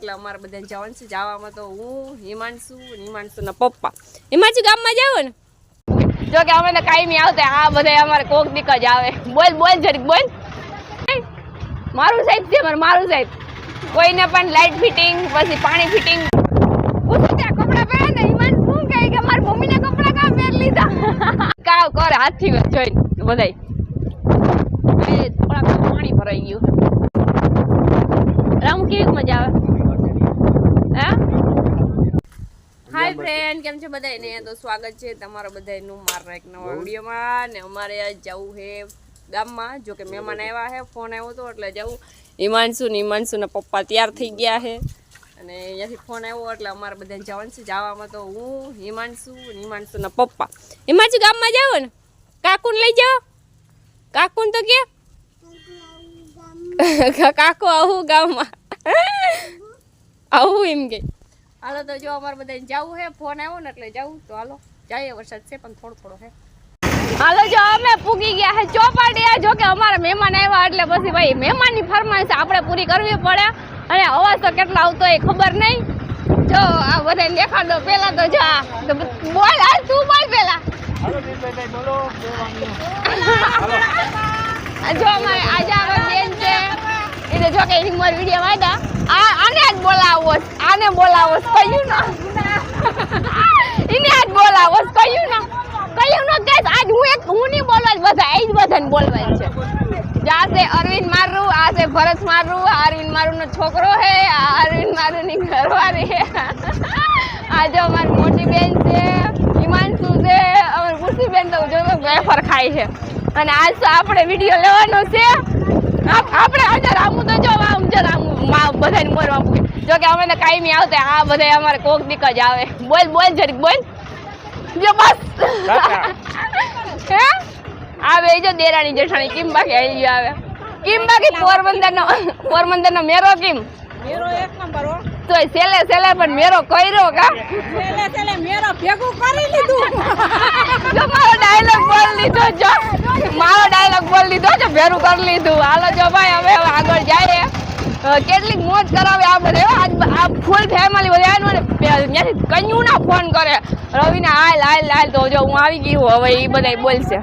એટલે અમારે બધા જવાનું છે. જવામાં તો હું, હિમાંશુ હિમાંશુના પપ્પા. હિમાંશુ, ગામમાં જાવ ને. જો કે અમે કાયમી આવતા. આ બધા અમારે કોક દીક જ આવે. બોલ બોલ જરીક, બોલ. મારું સાહેબ છે મારું મારું સાહેબ. કોઈને પણ લાઇટ ફિટિંગ, પછી પાણી ફિટિંગ. કપડાં પહેરે ને? હિમાંશુ શું કહે કે મારી મમ્મીના કપડા કામ પહેરી લીધા? કાવ કરે, હાથથી જોઈ બધાય એ થોડાક પાણી ભરાઈ ગયું રામ કેવી મજા આવે હે હાય ફ્રેન્ડ કેમ છે બધાય ને તો સ્વાગત છે. તમારા બધાયનું મારા એક નવા વિડીયોમાં. ને અમારે આજ જવું છે ગામમાં. જો કે મહેમાન આવ્યા છે ફોન આવ્યો હતો એટલે જવું. હિમાંશુ ને હિમાંશુના પપ્પા તૈયાર થઈ ગયા છે. અને અહીંયાથી ફોન આવ્યો એટલે અમારે બધાને જવાનું છે. જવામાં તો હું હિમાંશુ ને હિમાંશુના પપ્પા. હિમાંશુ ગામમાં જાઓ ને. કાકુને લઈ જાઓ. કાકુને તો કે. કાકો આવું ગામમાં. આવું એમ કે. હાલો તો જો અમારે બધાને જવું છે ફોન આવ્યો ને એટલે જવું. તો હાલો જઈએ વરસાદ છે પણ થોડો થોડો છે હાલો જો અમે પૂગી ગયા છે ચોપાટીયા જો કે અમારા મહેમાન આવ્યા એટલે પછી ભાઈ મહેમાનની ફરમાઈશ આપણે પૂરી કરવી પડે. અને અવાજ તો કેટલો આવતો એ ખબર નહીં. જો આ બધાને દેખાડો પેલા તો જો આ બોલ આ તું બોલ પેલા જો અમારે આજે અમારી બેન છે. એટલે જો કે એની મારી વીડિયો વાયદા. આ આને જ બોલાવો આને બોલાવો કયું ના? એને જ બોલાવો કયું ના? કહ્યું ના કે આજ હું એક હું નહીં બોલવા જ બધા એ જ બધાને બોલવા છે. છે અરવિંદ મારું, આ છે ભરત મારું, આ અરવિંદ મારું છોકરો હે, આ અરવિંદ મારું ની ઘરવાળી હે. આ જો અમારી મોટી બેન છે, હિમાંશુ છે, અમારી ખુશી બેન તો જો વેફર ખાય છે. અને આજ તો આપણે વીડિયો લેવાનો છે. આપણે આજે રામુ તો જો આમ જો રામુ માં બધાને બોલવા મૂકે. જો કે અમે કાયમી આવતા આ બધા અમારે કોક દીક જ આવે. બોલ બોલ જરીક બોલ. જો બસ. હે? આવે જો દેરાણી જેઠાણી કિમ બાકી આવી ગયો આવે? કેમ બાકી પોરબંદર નો પોરબંદર નો મેરો કેમ? મેરો એક નંબર હો તો સેલે સેલે પણ મેરો કર્યો કા? સેલે સેલે મેરો ભેગું કરી લીધું. જો મારો ડાયલોગ બોલ લીધો જો. મારો ડાયલોગ બોલ લીધો જો ભેરું કરી લીધું. હાલો જો ભાઈ હવે આગળ જઈએ. કેટલીક મોજ કરાવે આ બ- આ ફૂલ ફેમિલી બધા આવ્યું ને ત્યાંથી ના ફોન કરે. રવિને હાલ હાલ હાલ તો જો હું આવી ગયું હવે એ બધા બોલશે.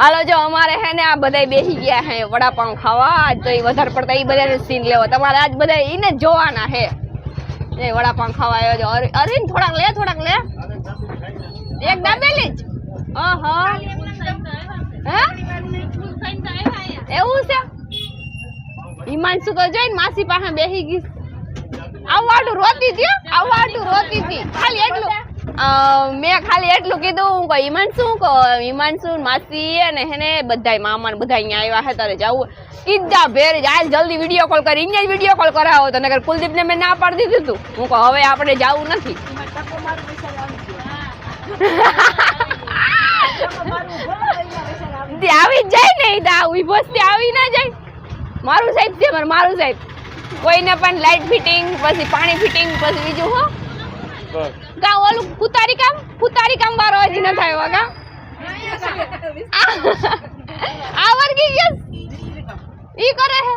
હાલો જો, અમારે હે ને આ બધા બેસી ગયા હે વડાપાઉં ખાવા. આજ તો એ વધારે પડતા એ બધા સીન લેવો. તમારે આજ બધા એને જ જોવાના હે. એ વડાપાઉં ખાવા આવ્યો છો અરે થોડાક લે થોડાક લે. એક દાબેલી જ. એવું છે? હિમાંશુ તો જોઈ માસી પાસે બેસી ગઈ. આવવાડું રોતી હતી આવું આવવાડું રોતી હતી ખાલી એટલું. મેં ખાલી એટલું કીધું હું કહું હિમાંશુ કહો કહું હિમાંશુ માસી અને હેને બધાય મામા ને બધા અહીંયા આવ્યા હતા તારે જવું. ઈજા ભેર જાય આજ જલ્દી વીડિયો કોલ કરી અહીંયા જ વીડિયો કોલ કરાવો તો નગર કુલદીપને મેં ના પાડી દીધું હતું હું કહું હવે આપણે જવું નથી. આવી જ જાય ને ત્યાં ઊભો આવી ના જાય. મારું સાહેબ છે મારું મારું સાહેબ. કોઈને પણ લાઇટ ફિટિંગ પછી પાણી ફિટિંગ પછી બીજું હો. કા ઓલું કુતારી કામ કુતારી કામ બાર હજી ન થાય કા આ વર્ગી ગયો ઈ કરે હે.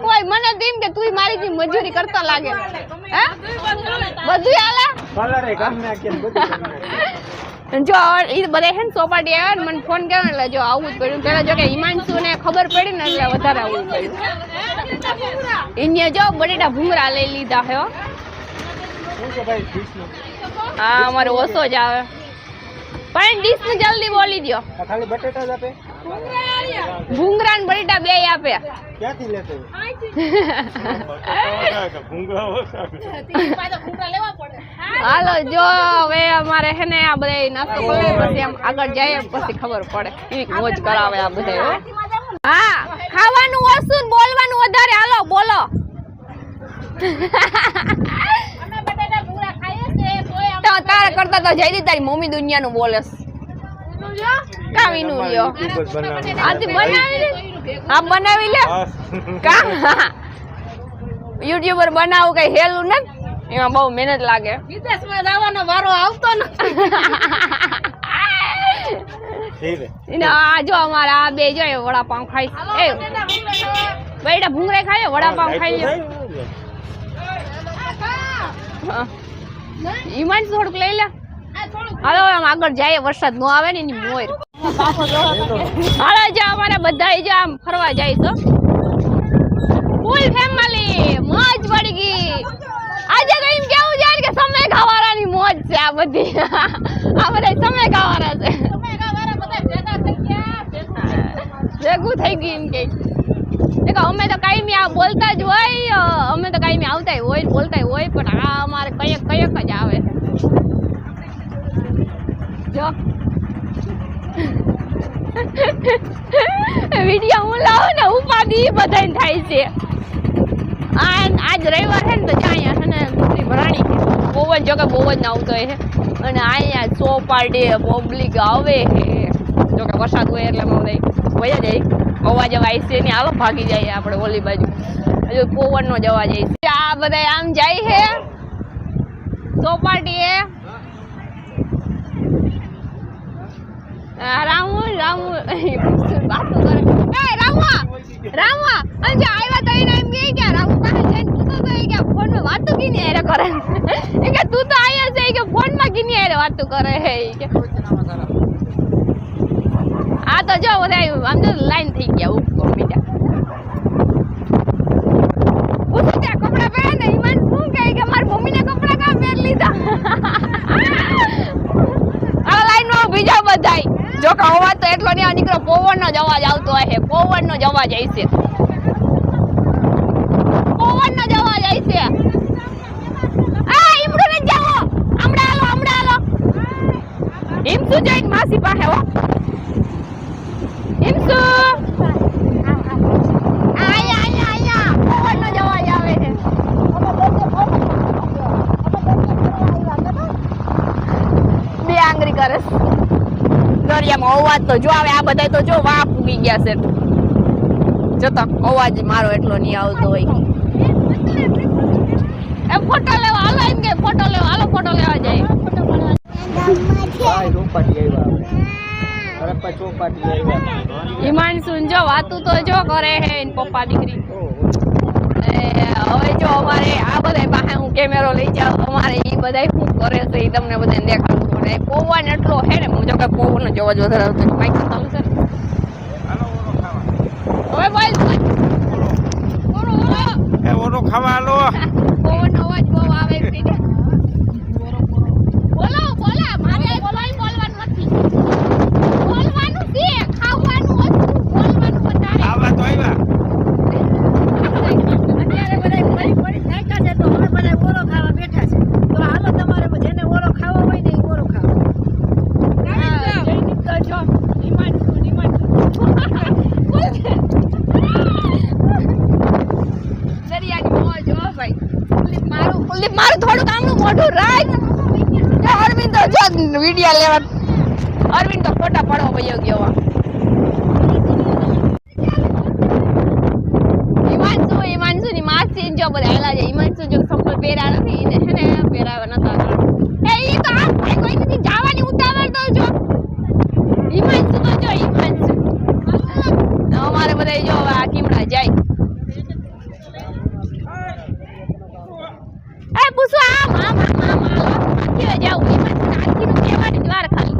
કોઈ મને દીમ કે તું મારી જે મજૂરી કરતા લાગે. હે? બધું હાલે કલરે ગમે કે બધું ગમે. જો ઈ બધા હે ને ચોપાટી આવ્યા ને મને ફોન કર્યો ને એટલે જો આવું જ પડ્યું પેલા જો કે હિમાંશુ ને ખબર પડી ને એટલે વધારે આવવું પડ્યું એને જો બટેટા ભૂંગરા લઈ લીધા હે ભાઈ? હા અમારે ઓછો જ આવે. પણ ડીશ ને જલ્દી બોલી દ્યો. આ ખાલી બટેટા જ આપે? ભૂંગરા ને બટેટા બે આપે. ક્યાંથી લેતો? હાલો જો હવે અમારે હે ને આ બધા નાસ્તો કરે પછી આમ આગળ જઈએ પછી ખબર પડે. એવી મોજ કરાવે આ બધા હા. ખાવાનું ઓછું બોલવાનું વધારે. હાલો બોલો. તો તારા કરતા તો જઈ તારી મમ્મી દુનિયાનું બોલે કાવીનું લ્યો આથી બનાવી લે? હા બનાવી લે? કા? યુટ્યુબર બનાવું કઈ હેલું ને એમાં બહુ મહેનત લાગે. વિદેશમાં જવાનો વારો આવતો ને આ જો અમારા આ બે જો વડાપાઉં ખાઈ એ બેટા ભૂંગળા ખાય વડાપાઉં. ખાઈ હા. ઈમાન થોડુંક લઈ લે. હાલો આમ આગળ જાય વરસાદ નો આવે ને એની મોર. હાલો જો અમારે બધા જો આમ ફરવા જાય તો ફૂલ ફેમિલી મોજ પડી ગઈ. આજે કઈ કેવું છે કે સમયની મોજ છે આ બધી. આ બધા સમય ખાવાળા છે ભેગું થઈ ગયું એમ કે. દેખો અમે તો કાયમી આ બોલતા જ હોય અમે તો કાયમી આવતા હોય બોલતા હોય, પણ આ અમારે કયક કયક જ આવે. જો. વીડિયો હું લાવું ને, ઉપાધિ બધાને થાય છે. આ આજ રવિવાર છે ને, તો ત્યાં છે ને ભરાણી. બહુ જ જોકે બહુ જ ના આવતો હોય છે. અને અહીંયા ચોપાડે પબ્લિક આવે છે. જોકે વરસાદ હોય એટલે મને વયા જાય અવાજ અવાજ છે ને હાલો, ભાગી જાય આપણે ઓલી બાજુ. હજુ પવનનો જ અવાજ આવે છે આ બધા આમ જાય છે? ચોપાટી આ રામુ રામુ. વાતો કરે? એ રામા રામા આવ્યા તો એમ કહે કે રામુ પાસે જઈને કીધું તો એ કે વાતો કીની હારે કરે. એ કે તું તો આયા છે, એ કે ફોનમાં કીની હારે વાતો કરે હે કે. આ તો જો, બધા આમ તો લાઈન થઈ ગયા. ઉપર મીઠા પૂછું ત્યાં કપડાં પહેરે ને. ઈમાન શું કહે કે મારી મમ્મીને કપડા કાં પહેર લીધા? આ લાઈનમાં બીજા બધાય. જો અવાજ તો એટલો નહીં નીકળો, પવનનો જ આવતો હશે. પવનનો જ અવાજ આવશે પવનનો જ અવાજ આવશે આ ઈમડું ને જાઓ. હમણાં હાલો હમણાં હાલો. માસી પાસે હો હિમસુ આયા આયા આયા પવનનો જ અવાજ આવે છે બે આંગળી કરે છે. દરિયામાં અવાજ તો જો આવે આ બધા તો જો વાપ ઉગી ગયા છે. જતો અવાજ મારો એટલો નહીં આવતો હોય. એ ફોટો લેવા હાલો એમ કે ફોટો લેવા હાલો ફોટો લેવા જાય. ઈમાન ચોપાટી આવ્યા. અરે પછી ચોપાટી આવ્યા. હિમાંશુન જો વાતું તો જો કરે હે એન પપ્પા દીકરી. એ હવે જો અમારે આ બધા પાસે હું કેમેરો લઈ જાઉં અમારે એ બધા શું કરે છે એ તમને બધાને દેખાડું પડે પવન એટલો હે ને હું જો કે પવન જ અવાજ વધારે આવતો છે માઈક ચાલુ છે ને? હવે બોલ. એ ઓરો ખાવા આલો પવનનો અવાજ બહુ આવે ને. બોલો બોલા મારે બોલાય બોલવાનું નથી બોલવાનું છે ખાવાનું હતું બોલવાનું વધારે આવા તો આવ્યા અત્યારે બધા ફરી ફરી થાક્યા છે તો હવે બધા ઓરો ખાવા બેઠા છે તો હાલો તમારે જેને ઓરો ખાવો હોય ને એ ઓરો ખાવો હા, જયદીપ તો જો, હિમાંશુ, હિમાંશુ. દરિયાની મોજ હો ભાઈ. કુલદીપ મારું કુલદીપ મારું થોડુંક મોઢું રાખ. જો વિડિયો લેવા અરવિંદ તો ફોટા પડો ભાઈ ગયો આ. હિમાંશુ હિમાંશુની માસી ને જો બધા હેલા છે હિમાંશુ જો સંપલ પહેર્યા નથી એને છે ને પહેરાવા નતા એ ઈ તો આમ ભાઈ કોઈ નથી જવાની ઉતાવળ તો જો હિમાંશુ તો જો હિમાંશુ અમારે બધા જો હવે આ કીમડા જાય એ પૂછો આમ આમ આમ આમ આમ આખી જાવ હિમાંશુ આખીનું કહેવાની જ વાર ખાલી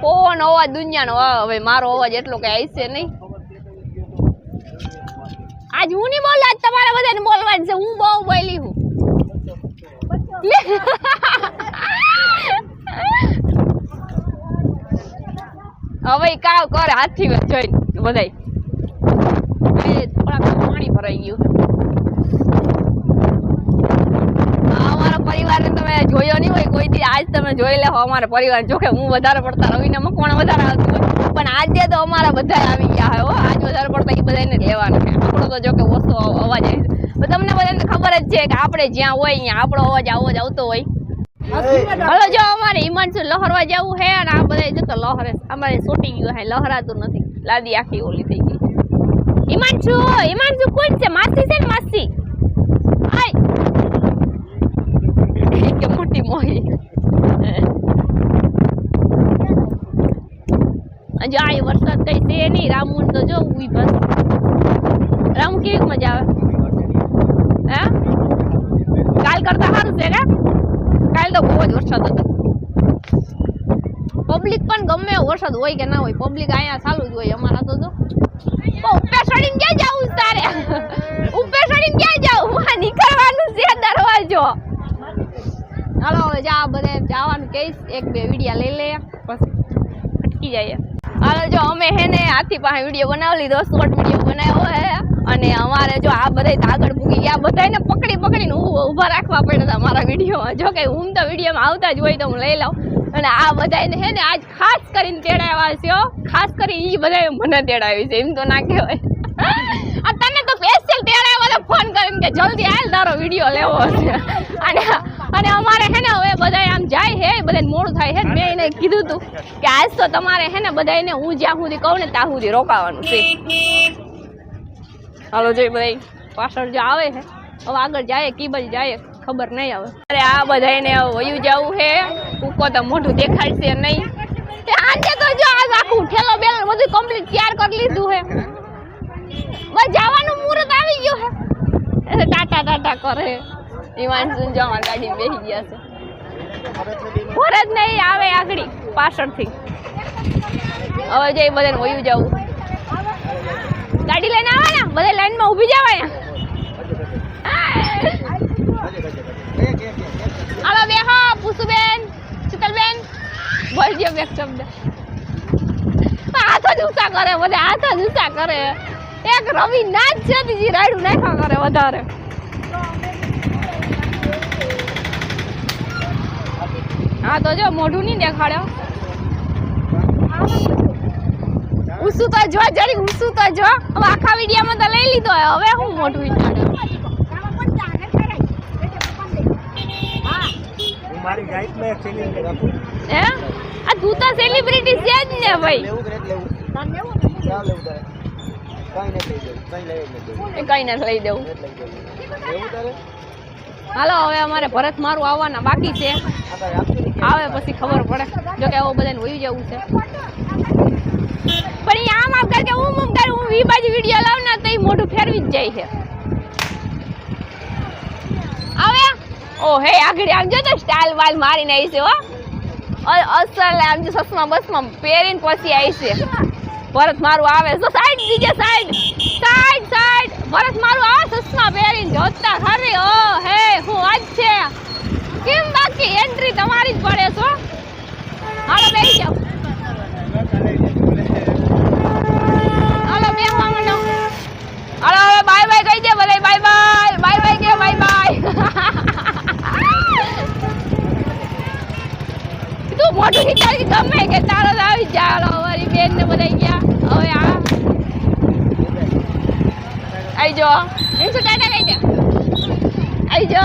પવન અવાજ, દુનિયાનો હવે મારો અવાજ એટલો કઈ આવશે નહીં. આજ હું નહીં બોલ આજ તમારે બધાને બોલવાનું છે, હું બહુ બોલી હું. હવે કાવ કરે, હાથથી જોઈને બધાય એ થોડાક પાણી ભરાઈ ગયું આ અમારો પરિવારને તમે જોયો નહીં હોય કોઈ દી આજ તમે જોઈ લેવો અમારા પરિવાર. જોકે હું વધારે પડતા રવિને મકવાણ વધારે આવતું હોય. પણ આજે તો અમારા બધા આવી ગયા હો. આજ વધારે પડતા એ બધાને લેવાના છે. આપણો તો જોકે ઓછો અવાજ આવે તમને બધાને ખબર જ છે કે આપણે જ્યાં હોય, ત્યાં આપણો અવાજ આવો જ આવતો હોય. હલો, જો અમારે હિમાંશુ લહરવા જવું હે અને આ બધા જતો લહરે. અમારે છૂટી ગયું હે, લહરાતું નથી. લાદી આખી ઓલી થઈ ગઈ. હિમાંશુ હિમાંશુ કોણ છે? માસી છે ને માસી આય કે મોટી મોહી જો આ વરસાદ કઈ છે નહીં. રામુન તો જો ઉઈ બસ. રામુ કેવી મજા આવે? હે? કાલ કરતા સારું છે ને? કાલ તો બહુ જ વરસાદ હતો. પબ્લિક પણ ગમે વરસાદ હોય કે ના હોય પબ્લિક અહીંયા ચાલુ જ હોય અમારા તો જો. ઉપર ક્યાં જાવું તારે? ઉપર ચડીને ક્યાં જાવું માં નીકળવાનું છે દરવાજો. હાલો, હવે જા, બધે જવાનું કહીશ. એક બે વિડિયા લઈ લે. પછી અટકી જાય હાલો જો અમે હે ને આથી પાસે વીડિયો બનાવી લીધો શોર્ટ વીડિયો બનાવ્યો હે. અને અમારે જો આ બધા આગળ પૂકી ગયા. બધાને પકડી પકડીને ઊભા રાખવા પડે હતા મારા વિડીયોમાં જો કે હું તો વિડીયોમાં આવતા જ હોય તો હું લઈ લઉં. અને આ બધાને હે ને આજ ખાસ કરીને તેડાવ્યા છે ખાસ કરી ઈ બધાએ મને તેડાવી છે. એમ તો ના કહેવાય. આ તને તો સ્પેશિયલ તેડાવ્યા તો ફોન કરીને કે જલ્દી આલ, તારો વીડિયો લેવો અને અને અમારે હે ને હવે બધા આમ જાય હે બધાને મોડું થાય હે મેં એને કીધું તું કે આજ તો તમારે હે ને બધાને હું જ્યાં સુધી કહું ને ત્યાં સુધી રોકાવાનું છે. હાલો, જોઈ બધા પાછળ જો આવે છે હવે આગળ જાય, કી બાજુ જાય, ખબર નહીં આવે અરે આ બધાને વયું જવું હે, કૂકો તો મોઢું દેખાડશે નહીં. આજે તો જો આ આખું ઠેલો બેલો બધું કમ્પ્લીટ તૈયાર કરી લીધું હે. બસ જવાનું મુહૂર્ત આવી ગયું એટલે ટાટા ટાટા કરે. ઈવાન જો અમારી ગાડી બેસી ગયા છે. ભરત નહીં આવે આગળ, પાછળથી. હવે જઈ બધાને વયું જવું. ગાડી લઈને આવે ને બધા લાઈનમાં ઊભી જવાય હાલો બે હા પુસુબેન, શીતલબેન. બોલજો બે શબ્દ હાથો જ ઊંચા કરે, બધા હાથો જ ઊંચા કરે. એક રવિ ના જ છે બીજી રાયડું નાખા કરે વધારે. હા તો જો મોઢું નહીં દેખાડ્યો. ઉસુ તો જો જરી ઉસુ તો જો. હવે આખા વિડીયામાં તો લઈ લીધો હવે હું મોઢું વિચાર્યો મારી ગાઈડ મે સિલિન્ડર આપું હે? આ તું તો સેલિબ્રિટી છે જ ને ભાઈ. લેવું લેવું? લેવું તારે. કાંઈ નથી લઈ જવું કાંઈ લઈ જ કઈ ના લઈ તારે? હાલો હવે અમારે ભરત મારું આવવાના બાકી છે. આવે પછી ખબર પડે. જો કે આવો બધાને વયું જવું છે. પણ આમ આમ કરકે હું આમ કરે હું વી બાજુ વીડિયો લાવ ને તો એ મોઢું ફેરવી જ જાય છે. આવે ઓ હે આગળ આમ જો તો સ્ટાઇલ વાલ મારીને આવી છે હો. અસલ આમ જો સસમા બસમાં પહેરીને પછી આવી છે. ભરત મારું આવે. તો સાઈડ બીજે સાઈડ. Side side. ભરત મારું આવે સસમા પહેરીને જોતા હરે ઓ, હે, હું આજ છે. કેમ બાકી એન્ટ્રી તમારી જ પડે છો? હાલો બેસી જાઓ. હાલો બે હાલો, હવે બાય બાય કહી દે ભલે બાય બાય બાય કે બાય બાય તું મોટું વિચારી ગમે કે તારો જ આવી જા હાલો અમારી બેન ને બધા ગયા હવે આ આઈ જો એમ શું ટાટા કહી દે આઈ જો